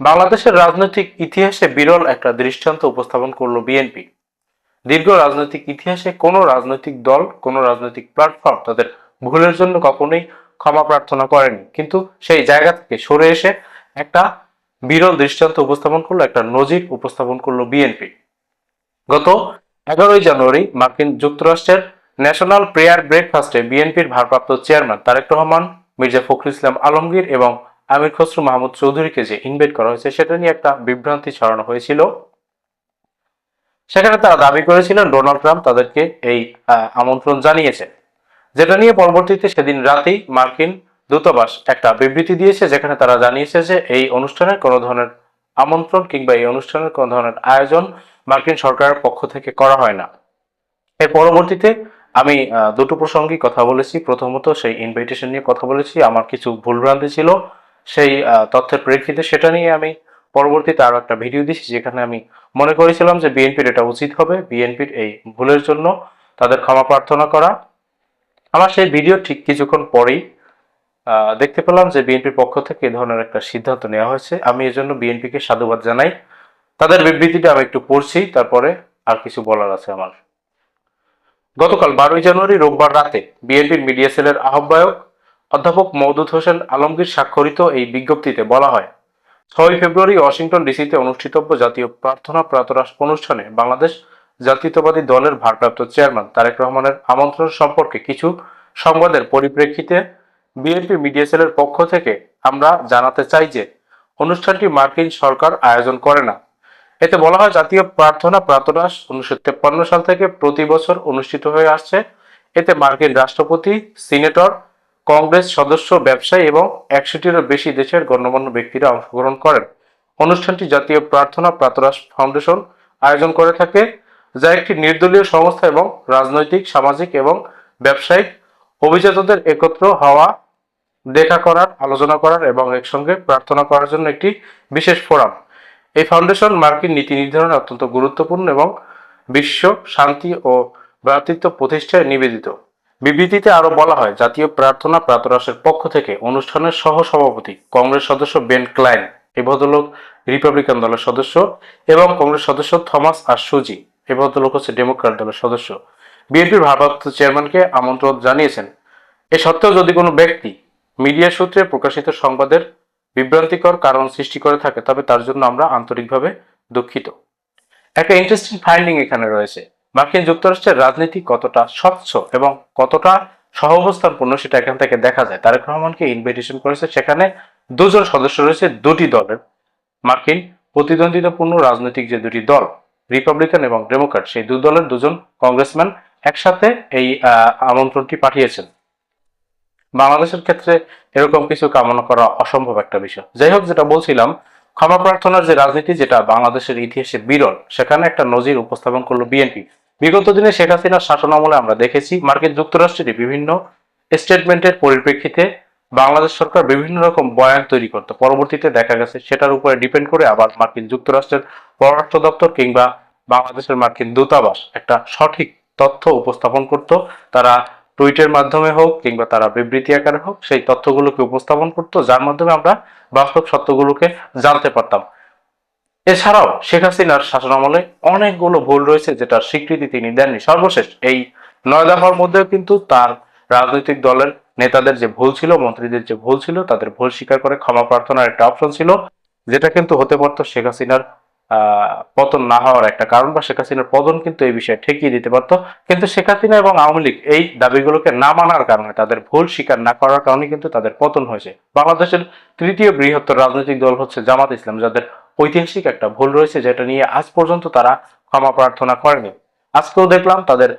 বাংলাদেশের রাজনৈতিক ইতিহাসে বিরল একটা দৃষ্টান্ত উপস্থাপন করল বিএনপি। দীর্ঘ রাজনৈতিক ইতিহাসে কোনো রাজনৈতিক দল, কোনো রাজনৈতিক প্ল্যাটফর্ম তাদের ভুলের জন্য কখনোই ক্ষমা প্রার্থনা করেনি। কিন্তু সেই জায়গা থেকে সরে এসে একটা বিরল দৃষ্টান্ত উপস্থাপন করল, একটা নজির উপস্থাপন করল বিএনপি। গত এগারোই জানুয়ারি মার্কিন যুক্তরাষ্ট্রের ন্যাশনাল প্রেয়ার ব্রেকফাস্টে বিএনপির ভারপ্রাপ্ত চেয়ারম্যান তারেক রহমান, মির্জা ফখরুল ইসলাম আলমগীর এবং আমির খসরু মাহমুদ চৌধুরীকে যে ইনভাইট করা হয়েছে, সেটা নিয়ে একটা বিভ্রান্তি ছড়ানো হয়েছিল। সেখানে তারা দাবি করেছিলেন ডোনাল্ড ট্রাম্প তাদেরকে এই আমন্ত্রণ জানিয়েছে যেটা নিয়ে পরবর্তীতে সেদিন রাতেই মার্কিন দূতাবাস একটা বিবৃতি দিয়েছে, যেখানে তারা জানিয়েছে যে এই অনুষ্ঠানের কোনো ধরনের আমন্ত্রণ কিংবা এই অনুষ্ঠানের কোনো ধরনের আয়োজন মার্কিন সরকারের পক্ষ থেকে করা হয় না। এর পরবর্তীতে আমি দুটো প্রসঙ্গে কথা বলেছি। প্রথমত সেই ইনভাইটেশন নিয়ে কথা বলেছি। আমার কিছু ভুলভ্রান্তি ছিল। সেই তথ্যের প্রেক্ষিতে সেটা নিয়ে আমি পরবর্তীতে আরও একটা ভিডিও দিচ্ছি যেখানে আমি মনে করেছিলাম যে বিএনপির এটা উচিত হবে, বিএনপির এই ভুলের জন্য তাদের ক্ষমা প্রার্থনা করা। আমার সেই ভিডিও ঠিক কিছুক্ষণ পরেই দেখতে পেলাম যে বিএনপির পক্ষ থেকে এই ধরনের একটা সিদ্ধান্ত নেওয়া হয়েছে। আমি এজন্য বিএনপিকে সাধুবাদ জানাই। তাদের বিবৃতিটা আমি একটু পড়ছি, তারপরে আর কিছু বলার আছে আমার। গতকাল বারোই জানুয়ারি রোববার রাতে বিএনপির মিডিয়া সেলের আহ্বায়ক অধ্যাপক মওদুদ হোসেন আলমগীর স্বাক্ষরিত এই বিজ্ঞপ্তিতে বলা হয় ছয় ফেব্রুয়ারি ওয়াশিংটন ডিসিতে অনুষ্ঠিতব্য জাতীয় প্রার্থনা প্রাতরাস অনুষ্ঠানে বাংলাদেশ জাতীয়তাবাদী দলের ভারপ্রাপ্ত চেয়ারম্যান তারেক রহমানের আমন্ত্রণ সম্পর্কে কিছু সংবাদের পরিপ্রেক্ষিতে বিএনপি মিডিয়া সেলের পক্ষ থেকে আমরা জানাতে চাই যে, অনুষ্ঠানটি মার্কিন সরকার আয়োজন করে না। এতে বলা হয়, জাতীয় প্রার্থনা প্রাতরাস উনিশশো সাল থেকে প্রতি বছর অনুষ্ঠিত হয়ে আসছে। এতে মার্কিন রাষ্ট্রপতি, সিনেটর কংগ্রেস সদস্য, ব্যবসায়ী এবং একশোটিরও বেশি দেশের গণ্যমান্য ব্যক্তিরা অংশগ্রহণ করেন। অনুষ্ঠানটি জাতীয় প্রার্থনা প্রাতরাস ফাউন্ডেশন আয়োজন করে থাকে, যা একটি নির্দলীয় সংস্থা এবং রাজনৈতিক, সামাজিক এবং ব্যবসায়িক অভিজাতদের একত্র হওয়া, দেখা করার, আলোচনা করার এবং একসঙ্গে প্রার্থনা করার জন্য একটি বিশেষ ফোরাম। এই ফাউন্ডেশন মার্কিন নীতি নির্ধারণে অত্যন্ত গুরুত্বপূর্ণ এবং বিশ্ব শান্তি ও ভ্রাতৃত্ব প্রতিষ্ঠায় নিবেদিত। বিবৃতিতে আরও বলা হয়, জাতীয় প্রার্থনা প্রাতরাসের পক্ষ থেকে অনুষ্ঠানের সহ সভাপতি কংগ্রেস সদস্য বেন ক্লাইন এই ভদ্রলোক রিপাবলিকান দলের সদস্য এবং কংগ্রেস সদস্য থমাস আর সুজি এই ভদ্রলোক হচ্ছে ডেমোক্র্যাট দলের সদস্য। বিএনপির ভারপ্রাপ্ত চেয়ারম্যানকে আমন্ত্রণ জানিয়েছেন। এ সত্ত্বেও যদি কোনো ব্যক্তি মিডিয়া সূত্রে প্রকাশিত সংবাদের বিভ্রান্তিকর কারণ সৃষ্টি করে থাকে, তবে তার জন্য আমরা আন্তরিকভাবে দুঃখিত। একটা ইন্টারেস্টিং ফাইন্ডিং এখানে রয়েছে। মার্কিন যুক্তরাষ্ট্রের রাজনীতি কতটা স্বচ্ছ এবং কতটা সহাবস্থানপূর্ণ সেটা এখান থেকে দেখা যায়। তারেক রহমানকে ইনভিটেশন করেছে, সেখানে দুজন সদস্য রয়েছে, দুটি দলের। মার্কিন প্রতিদ্বন্দ্বিতাপূর্ণ রাজনৈতিক যে দুটি দল রিপাবলিকান এবং ডেমোক্র্যাট সেই দু দলের দুজন কংগ্রেসম্যান একসাথে এই আমন্ত্রণটি পাঠিয়েছেন। বাংলাদেশের ক্ষেত্রে এরকম কিছু কামনা করা অসম্ভব একটা বিষয়। যাই হোক, যেটা বলছিলাম, ক্ষমা প্রার্থনার যে রাজনীতি, যেটা বাংলাদেশের ইতিহাসে বিরল, সেখানে একটা নজির উপস্থাপন করল বিএনপি। বিগত দিনে শেখ হাসিনার শাসন আমলে আমরা দেখেছি, মার্কিন যুক্তরাষ্ট্রের বিভিন্ন স্টেটমেন্টের পরিপ্রেক্ষিতে বাংলাদেশ সরকার বিভিন্ন রকম বয়ান তৈরি করতো। পরবর্তীতে দেখা গেছে সেটার উপরে ডিপেন্ড করে আবার মার্কিন যুক্তরাষ্ট্রের পররাষ্ট্র দপ্তর কিংবা বাংলাদেশের মার্কিন দূতাবাস একটা সঠিক তথ্য উপস্থাপন করত। তারা টুইটের মাধ্যমে হোক কিংবা তারা বিবৃতি আকারে হোক, সেই তথ্যগুলোকে উপস্থাপন করতো, যার মাধ্যমে আমরা বাস্তব সত্যগুলোকে জানতে পারতাম। এছাড়াও শেখ হাসিনার শাসনামলে অনেকগুলো ভুল রয়েছে যেটার স্বীকৃতি তিনি দেননি। সর্বশেষ এই নয় দফার মধ্যেও কিন্তু তার রাজনৈতিক দলের নেতাদের যে ভুল ছিল, মন্ত্রীদের যে ভুল ছিল, তাদের ভুল স্বীকার করে ক্ষমা প্রার্থনার একটা অপশন ছিল, যেটা কিন্তু হতে পারতো শেখ হাসিনার পতন না হওয়ার একটা কারণ বা শেখ হাসিনার পতন কিন্তু এই বিষয়ে ঠেকিয়ে দিতে পারতো। কিন্তু শেখ হাসিনা এবং আওয়ামী লীগ এই দাবিগুলোকে না মানার কারণে, তাদের ভুল স্বীকার না করার কারণে কিন্তু তাদের পতন হয়েছে। বাংলাদেশের তৃতীয় বৃহত্তর রাজনৈতিক দল হচ্ছে জামাত ইসলাম, যাদের ঐতিহাসিক একটা ভুল রয়েছে যেটা নিয়ে আজ পর্যন্ত তারা ক্ষমা প্রার্থনা করেনি। আজকেও দেখলাম তাদের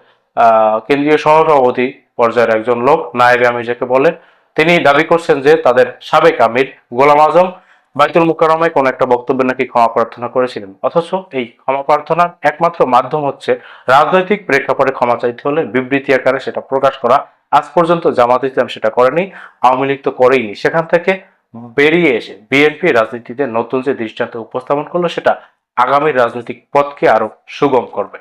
কেন্দ্রীয় সহসভাপতি পর্যায়ের একজন লোক, নায়েবে আমির যাকে বলে, তিনি দাবি করছেন যে তাদের সাবেক আমির গোলাম আজম বাইতুল মুকাররমায় কোন একটা বক্তব্যে নাকি ক্ষমা প্রার্থনা করেছিলেন। অথচ এই ক্ষমা প্রার্থনার একমাত্র মাধ্যম হচ্ছে রাজনৈতিক প্রেক্ষাপটে ক্ষমা চাইতে হলে বিবৃতি আকারে সেটা প্রকাশ করা। আজ পর্যন্ত জামাত ইসলাম সেটা করেনি, আওয়ামী লীগ তো করেইনি। সেখান থেকে বেরিয়ে এসে বিএনপি রাজনীতিতে নতুন যে দৃষ্টান্ত উপস্থাপন করল, সেটা আগামী রাজনৈতিক পথকে আরও সুগম করবে।